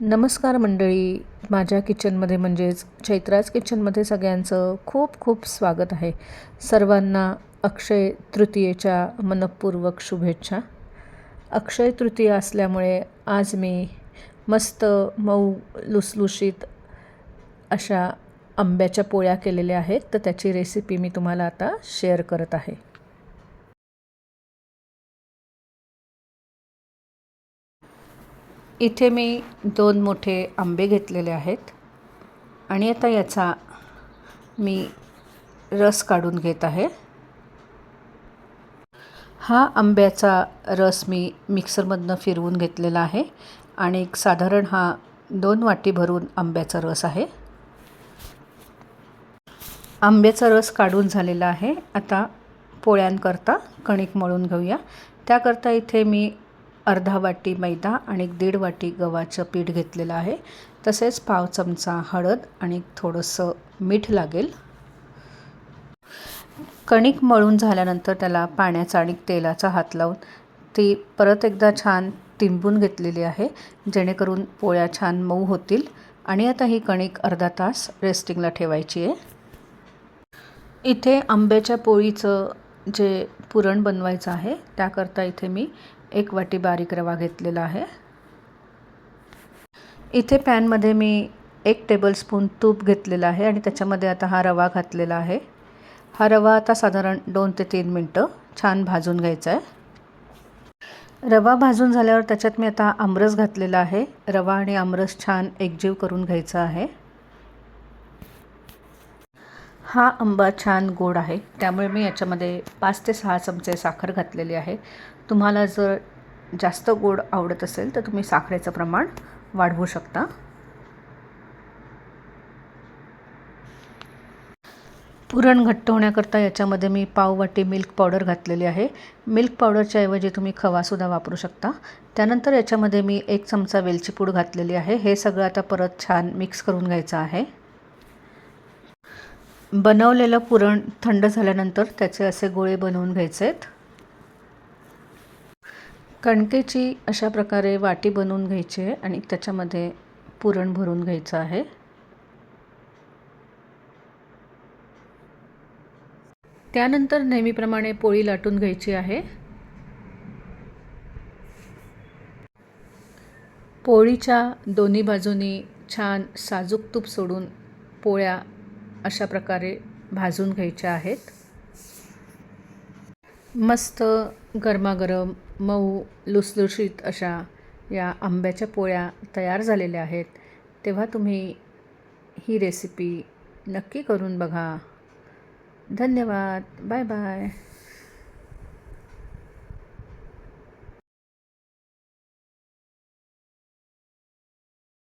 नमस्कार मंडळी. माझ्या किचनमध्ये म्हणजेच चैत्राज किचनमध्ये सगळ्यांचं खूप खूप स्वागत आहे. सर्वांना अक्षय तृतीयेच्या मनपूर्वक शुभेच्छा. अक्षय तृतीया असल्यामुळे आज मी मस्त मऊ लुसलुशीत अशा आंब्याच्या पोळ्या केलेल्या आहेत. तर त्याची रेसिपी मी तुम्हाला आता शेअर करत आहे. इथे मी दोन मोठे आंबे घेतलेले आहेत. आणि आता याचा मी रस काढून घेत आहे. हा आंब्याचा रस मी मिक्सरमधनं फिरवून घेतलेला आहे. आणि एक साधारण हा दोन वाटी भरून आंब्याचा रस आहे. आंब्याचा रस काढून झालेला आहे. आता पोळ्यांकरता कणिक मळून घेऊया. त्याकरता इथे मी अर्धा वाटी मैदा आणि दीड वाटी गव्हाचं पीठ घेतलेलं आहे. तसेच पाव चमचा हळद आणि थोडंसं मीठ लागेल. कणिक मळून झाल्यानंतर त्याला पाण्याचा आणि तेलाचा हात लावून ती परत एकदा छान तिंबून घेतलेली आहे जेणेकरून पोळ्या छान मऊ होतील. आणि आता ही कणिक अर्धा तास रेस्टिंगला ठेवायची आहे. इथे आंब्याच्या पोळीचं जे पुरण बनवायचं आहे त्याकरता इथे मी एक वाटी बारीक रवा घेतलेला आहे. इथे पॅनमध्ये मी एक टेबलस्पून तूप घेतलेलं आहे आणि त्याच्यामध्ये आता हा रवा घातलेला आहे. हा रवा आता साधारण दोन ते तीन मिनटं छान भाजून घ्यायचा आहे. रवा भाजून झाल्यावर त्याच्यात मी आता आमरस घातलेला आहे. रवा आणि आमरस छान एकजीव करून घ्यायचा आहे. हा आंबा छान गोड आहे. त्यामुळे मी याच्यामध्ये पाच ते सहा चमचे साखर घातलेली आहे. तुम्हाला जर जास्त गोड आवडत असेल तर तुम्ही साखरेचं प्रमाण वाढवू शकता. पुरण घट्ट होण्याकरता याच्यामध्ये मी पाववाटी मिल्क पावडर घातलेली आहे. मिल्क पावडरच्या ऐवजी तुम्ही खवासुद्धा वापरू शकता. त्यानंतर याच्यामध्ये मी एक चमचा वेलची पूड घातलेली आहे. हे सगळं आता परत छान मिक्स करून घ्यायचं आहे. बनवलेलं पुरण थंड झाल्यानंतर त्याचे असे गोळे बनवून घ्यायचे आहेत कणकेची अशा प्रकारे वाटी बनवून घ्यायची आहे आणि त्याच्यामध्ये पुरण भरून घ्यायचं आहे. त्यानंतर नेहमीप्रमाणे पोळी लाटून घ्यायची आहे. पोळीच्या दोन्ही बाजूनी छान साजूक तूप सोडून पोळ्या अशा प्रकारे भाजून घ्यायच्या आहेत. मस्त गरमागरम मऊ लुसलुशीत अशा या आंब्याच्या पोळ्या तयार झालेल्या आहेत. तेव्हा तुम्ही ही रेसिपी नक्की करून बघा. धन्यवाद. Bye bye.